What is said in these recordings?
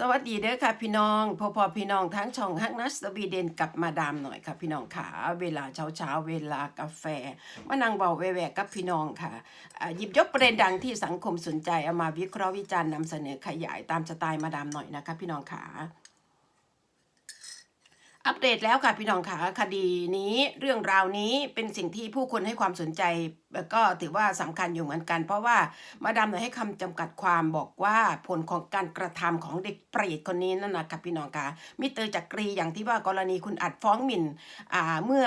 สวัสดีเด้อค่ะพี่น้องพอพอพี่น้องทั้งช่องฮักนัสสวีเดนกับมาดามหน่อยค่ะพี่น้องค่ะ เวลาเช้าเช้าๆเวลากาแฟมานั่งเบาแวะกับพี่น้องค่ะอ่าหยิบยกประเด็นดังที่สังคมสนใจเอามาวิเคราะห์วิจารณ์นำเสนอขยายตามสไตล์มาดามหน่อยนะคะพี่น้องค่ะ อัปเดตแล้วค่ะพี่น้องค่ะคดีนี้เรื่องราวนี้เป็นสิ่งที่ผู้คนให้ความสนใจแล้วก็ถือว่าสำคัญอยู่เหมือนกัน เพราะว่ามาดามให้คำจำกัดความบอกว่าผลของการกระทำของเด็กเปรตคนนี้นั่นนะค่ะพี่น้องค่ะมิเตอร์จักรีอย่างที่ว่ากรณีคุณอัดฟ้องหมิ่นอ่าเมื่อ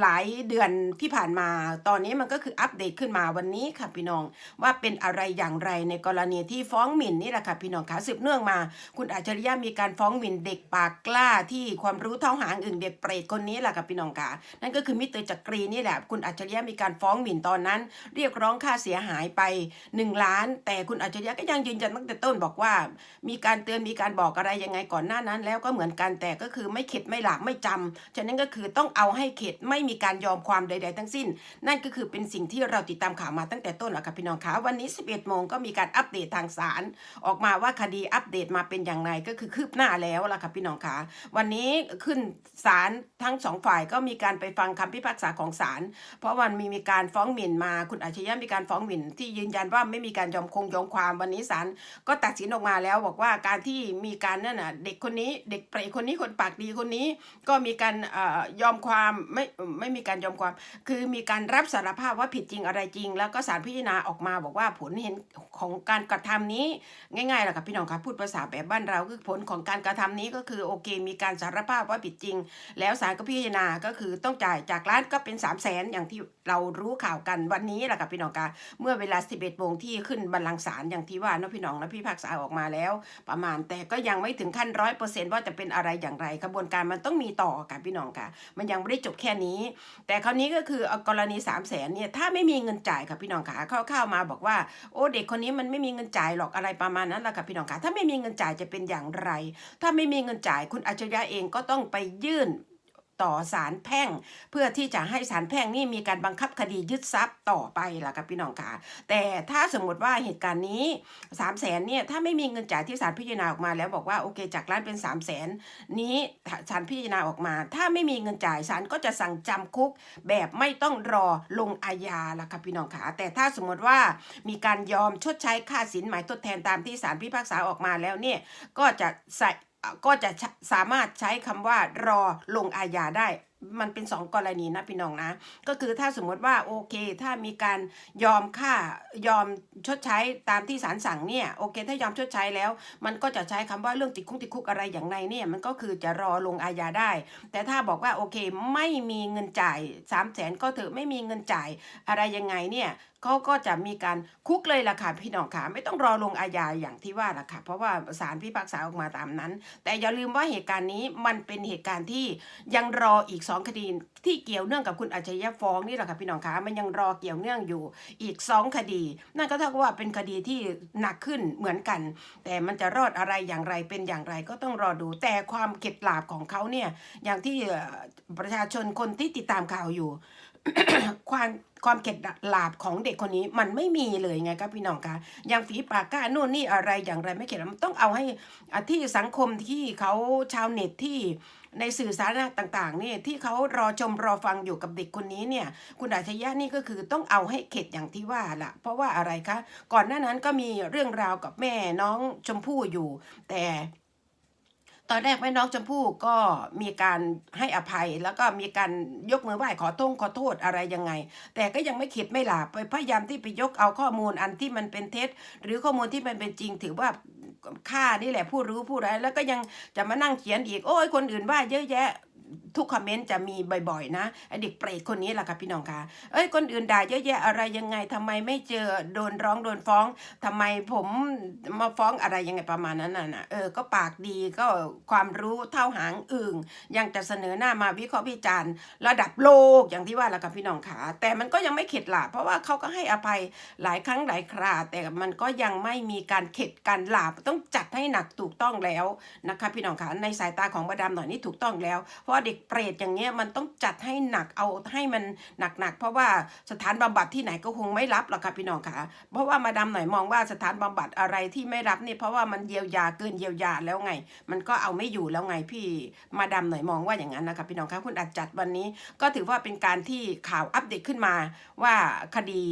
หลายเดือนที่ผ่านมา ตอนนี้มันก็คืออัปเดตขึ้นมาวันนี้ค่ะพี่น้อง ว่าเป็นอะไรอย่างไรในกรณีที่ฟ้องหมิ่นนี่แหละค่ะพี่น้องคะสืบเนื่องมา คุณอัจฉริยะมีการฟ้องหมิ่นเด็กปากกล้าที่ความรู้เท่าหางอึ่งเด็กเปรตคนนี้แหละค่ะพี่น้องคะนั่นก็คือมิเตอร์จักรีนี่แหละ คุณอัจฉริยะมีการฟ้องหมิ่นตอนนั้น เรียกร้องค่าเสียหายไป 1 ล้าน แต่คุณอัจฉริยะก็ยังยืนยันตั้งแต่ต้นบอกว่า มีการเตือนมีการบอกอะไรยังไงก่อนหน้านั้น แล้วก็เหมือนกันแต่ก็คือไม่เข็ดไม่หลากไม่จำฉะนั้นก็คือต้องเอาให้เข็ดไม่มีการยอมความใด ๆ ทั้งสิ้น นั่นก็คือเป็นสิ่งที่เราติดตามข่าวมาตั้งแต่ต้นแล้วค่ะพี่น้องคะวันนี้ 11โมงก็มีการอัปเดตทางศาลออกมาว่าคดีอัปเดตมาเป็นอย่างไรก็คือคืบหน้าแล้วล่ะค่ะพี่น้องคะวันนี้ขึ้นศาลทั้งสองฝ่ายก็มีการไปฟังคำพิพากษาของศาลเพราะวันมีมีการฟ้องหมิ่นมาคุณอาชญะมีการฟ้องหมิ่นที่ยืนยันว่าไม่มีการยอมคงยอมความวันนี้ศาลก็ตัดสินออกมาแล้วบอกว่าการที่มีการนั่นน่ะเด็กคนนี้เด็กเปรตคนนี้คนปากดีคนนี้ ก็มีการอยอมความไม่ไม่มีการยอมความ คือมีการรับสารภาพว่าผิดจริงอะไรจริง แล้วก็สารพิจารณาออกมาบอกว่าผลเห็นของการกระทำนี้ง่ายๆแหละค่ะพี่น้องครับพูดภาษาแบบบ้านเราคือผลของการกระทำนี้ก็คือโอเค มีการสารภาพว่าผิดจริง แล้วสารก็พิจารณาก็คือต้องจ่ายจากร้านก็เป็น3 0 0แสนอย่างที่เรารู้ข่าวกันวันนี้แหละค่ะพี่น้องคะเมื่อเวลา 11โมงที่ขึ้นบัลลังก์ศาลอย่างที่ว่านะพี่น้องนะพี่ภาคษาออกมาแล้ว ประมาณแต่ก็ยังไม่ถึงขั้นร้อยเปอร์เซนต์ว่าจะเป็นอะไรอย่างไรกระบวนการมันต้องมีต่อค่ะพี่น้องค่ะ มันยังไม่ได้จบแค่นี้ แต่คราวนี้ก็คือกรณี3 0 0แสนเนี่ยถ้าไม่มีเงินจ่ายค่ะพี่น้องค่ะเข้าๆมาบอกว่าโอ้เด็กคนนี้มันไม่มีเงินจ่ายหรอกอะไรประมาณนั้นแหละค่ะพี่น้องค่ะถ้าไม่มีเงินจ่ายจะเป็นอย่างไร ถ้าไม่มีเงินจ่ายคุณอัจฉริยะเองก็ต้องไปยื่น ต่อศาลแพ่ง เพื่อที่จะให้ศาลแพ่งนี่มีการบังคับคดียึดทรัพย์ต่อไปล่ะครับพี่น้องค่ะ แต่ถ้าสมมติว่าเหตุการณ์นี้3 0 0แสนเนี่ยถ้าไม่มีเงินจ่ายที่ศาลพิจารณาออกมาแล้วบอกว่าโอเคจากล้านเป็น3 0 0แสนนี้ศาลพิจารณาออกมา ถ้าไม่มีเงินจ่ายศาลก็จะสั่งจำคุกแบบไม่ต้องรอลงอาญาล่ะครับพี่น้องค่ะ แต่ถ้าสมมติว่ามีการยอมชดใช้ค่าสินหมายทดแทนตามที่ศาลพิพากษาออกมาแล้วเนี่ยก็จะใส่ ก็จะสามารถใช้คำว่ารอลงอาญาได้ มันเป็นสองกรณีนะพี่น้องนะ ก็คือถ้าสมมติว่าโอเค ถ้ามีการยอมค่ายอมชดใช้ตามที่ศาลสั่งเนี่ยโอเค ถ้ายอมชดใช้แล้ว มันก็จะใช้คำว่าเรื่องติดคุกติดคุกอะไรอย่างไรเนี่ยมันก็คือจะรอลงอาญาได้ แต่ถ้าบอกว่าโอเคไม่มีเงินจ่าย3 0 0แสนก็เถอะไม่มีเงินจ่ายอะไรยังไงเนี่ยเขาก็จะมีการคุกเลยล่ะค่ะพี่น้องค่ะไม่ต้องรอลงอาญาอย่างที่ว่าล่ะค่ะเพราะว่าศาลพิพากษาออกมาตามนั้น แต่อย่าลืมว่าเหตุการณ์นี้มันเป็นเหตุการณ์ที่ยังรออีกสอง2 คดีที่เกี่ยวเนื่องกับคุณอัจฉริยะฟ้องนี่แหละค่ะพี่น้องคะมันยังรอเกี่ยวเนื่องอยู่อีก 2 คดี นั่นก็เท่ากับว่าเป็นคดีที่หนักขึ้นเหมือนกัน แต่มันจะรอดอะไรอย่างไรเป็นอย่างไรก็ต้องรอดู แต่ความเข็ดหลาบของเขาเนี่ยอย่างที่ประชาชนคนที่ติดตามข่าวอยู่ ความความเข็ดหลาบของเด็กคนนี้มันไม่มีเลยไงครับพี่น้องคะอย่างฝีปากก้าโน่นนี่อะไรอย่างไรไม่เข็ดหลาบมันต้องเอาให้ที่สังคมที่เขาชาวเน็ตที่ในสื่อสาธารณะต่างๆนี่ที่เขารอชมรอฟังอยู่กับเด็กคนนี้เนี่ย คุณอาชญะนี่ก็คือต้องเอาให้เข็ดอย่างที่ว่าละเพราะว่าอะไรคะ ก่อนหน้านั้นก็มีเรื่องราวกับแม่น้องชมพู่อยู่ แต่ ตอนแรกแม่น้องชมพู่ก็มีการให้อภัยแล้วก็มีการยกมือไหว้ขอโทษขอโทษอะไรยังไง แต่ก็ยังไม่เข็ดไม่หลาบไปพยายามที่ไปยกเอาข้อมูลอันที่มันเป็นเท็จ หรือข้อมูลที่มันเป็นจริงถือว่าข้านี่แหละผู้รู้ผู้ร้ายแล้วก็ยังจะมานั่งเขียนอีกโอ้ยคนอื่นว่าเยอะแยะ ทุกคอมเมนต์จะมีบ่อยๆ นะไอเด็กเปรตคนนี้แหละค่ะพี่น้องคะเอ้ยคนอื่นด่าเยอะแยะอะไรยังไงทำไมไม่เจอโดนร้องโดนฟ้องทำไมผมมาฟ้องอะไรยังไงประมาณนั้นน่ะนะเออก็ปากดีก็ความรู้เท่าหางอึ่งยังจะเสนอหน้ามาวิเคราะห์วิจารณ์ระดับโลกอย่างที่ว่าแหละค่ะพี่น้องขาแต่มันก็ยังไม่เข็ดหลาบเพราะว่าเขาก็ให้อภัยหลายครั้งหลายคราแต่มันก็ยังไม่มีการเข็ดการหลาบต้องจัดให้หนักถูกต้องแล้วนะคะพี่น้องขาในสายตาของบดามหน่อยนี่ถูกต้องแล้ว เพราะเด็กเปรตอย่างเงี้ยมันต้องจัดให้หนักเอาให้มันหนักๆเพราะว่าสถานบำบัดที่ไหนก็คงไม่รับหรอกค่ะพี่น้องค่ะ เพราะว่ามาดามหน่อยมองว่าสถานบำบัดอะไรที่ไม่รับนี่เพราะว่ามันเยียวยาเกินเยียวยาแล้วไง มันก็เอาไม่อยู่แล้วไงพี่มาดามหน่อยมองว่าอย่างนั้นนะคะพี่น้องคะคุณอาจจัดวันนี้ ก็ถือว่าเป็นการที่ข่าวอัปเดตขึ้นมาว่าคดี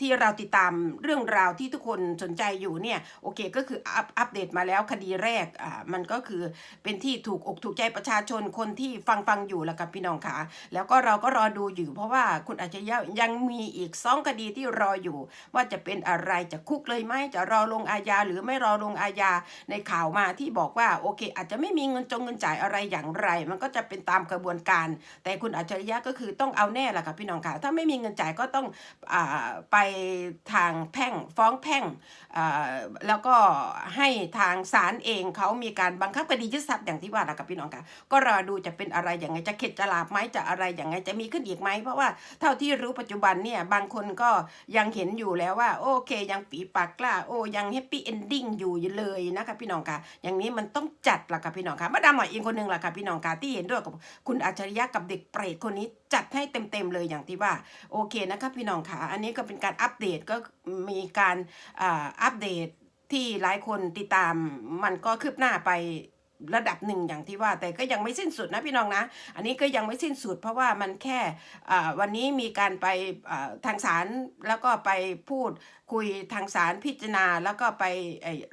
ที่เราติดตามเรื่องราวที่ทุกคนสนใจอยู่เนี่ยโอเคก็คืออัปอัปเดตมาแล้วคดีแรกอ่ามันก็คือเป็นที่ถูกอกถูกใจประชาชนคนที่ฟังฟังอยู่แล้วกับพี่น้องค่ะแล้วก็เราก็รอดูอยู่ เพราะว่าคุณอาจจะยังมีอีกสองคดีที่รออยู่ ว่าจะเป็นอะไรจะคุกเลยไหมจะรอลงอาญาหรือไม่รอลงอาญาในข่าวมาที่บอกว่าโอเค อาจจะไม่มีเงินจงเงินจ่ายอะไรอย่างไร มันก็จะเป็นตามกระบวนการ แต่คุณอัจฉริยะก็คือต้องเอาแน่แหละค่ะพี่น้องค่ะถ้าไม่มีเงินจ่ายก็ต้องอ่าไปทางแพ่งฟ้องแพ่งแล้วก็ให้ทางศาลเองเขามีการบังคับคดียึดทรัพย์อย่างที่ว่าแหละค่ะพี่น้องค่ะก็รอดูจะเป็นอะไรอย่างไงจะเข็ดจะหลาบไหมจะอะไรอย่างไงจะมีขึ้นอีกไหมเพราะว่าเท่าที่รู้ปัจจุบันเนี่ยบางคนก็ยังเห็นอยู่แล้วว่า โอเค ยังปีปากกล้าโอ้ยังแฮปปี้เอนดิ้งอยู่เลยนะคะพี่น้องค่ะอย่างนี้มันต้องจัดล่ะค่ะพี่น้องค่ะมาดามหน่อเองคนหนึ่งล่ะค่ะพี่น้องค่ะที่เห็นด้วยกับคุณอัจฉริยะกับเด็กเปรตคนนี้ จัดให้เต็มๆเลยอย่างที่ว่าโอเคนะคะพี่น้องค่ะ อันนี้ก็เป็นการอัปเดตก็มีการอัปเดตที่หลายคนติดตามมันก็คืบหน้าไป ระดับหนึ่งอย่างที่ว่าแต่ก็ยังไม่สิ้นสุดนะพี่น้องนะ อันนี้ก็ยังไม่สิ้นสุด เพราะว่ามันแค่วันนี้มีการไปทางศาลแล้วก็ไปพูดคุยทางศาลพิจารณา แล้วก็ไป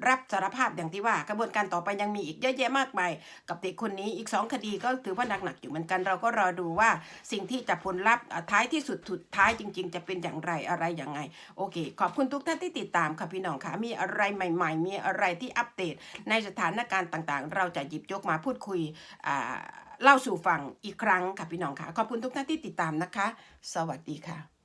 รับสารภาพอย่างที่ว่า กระบวนการต่อไปยังมีอีกเยอะแยะมากมายกับเด็กคนนี้อีกสองคดีก็ถือว่าหนักๆอยู่เหมือนกันเราก็รอดูว่าสิ่งที่จะผลลัพธ์ท้ายที่สุดสุดท้ายจริง ๆ จะเป็นอย่างไรอะไรอย่างไงโอเค ขอบคุณทุกท่านที่ติดตามค่ะพี่น้องค่ะมีอะไรใหม่ ๆ มีอะไรที่อัปเดตในสถานการณ์ต่างๆ เราจะหยิบยกมาพูดคุยเล่าสู่ฟังอีกครั้งค่ะพี่น้องค่ะ ขอบคุณทุกท่านที่ติดตามนะคะ สวัสดีค่ะ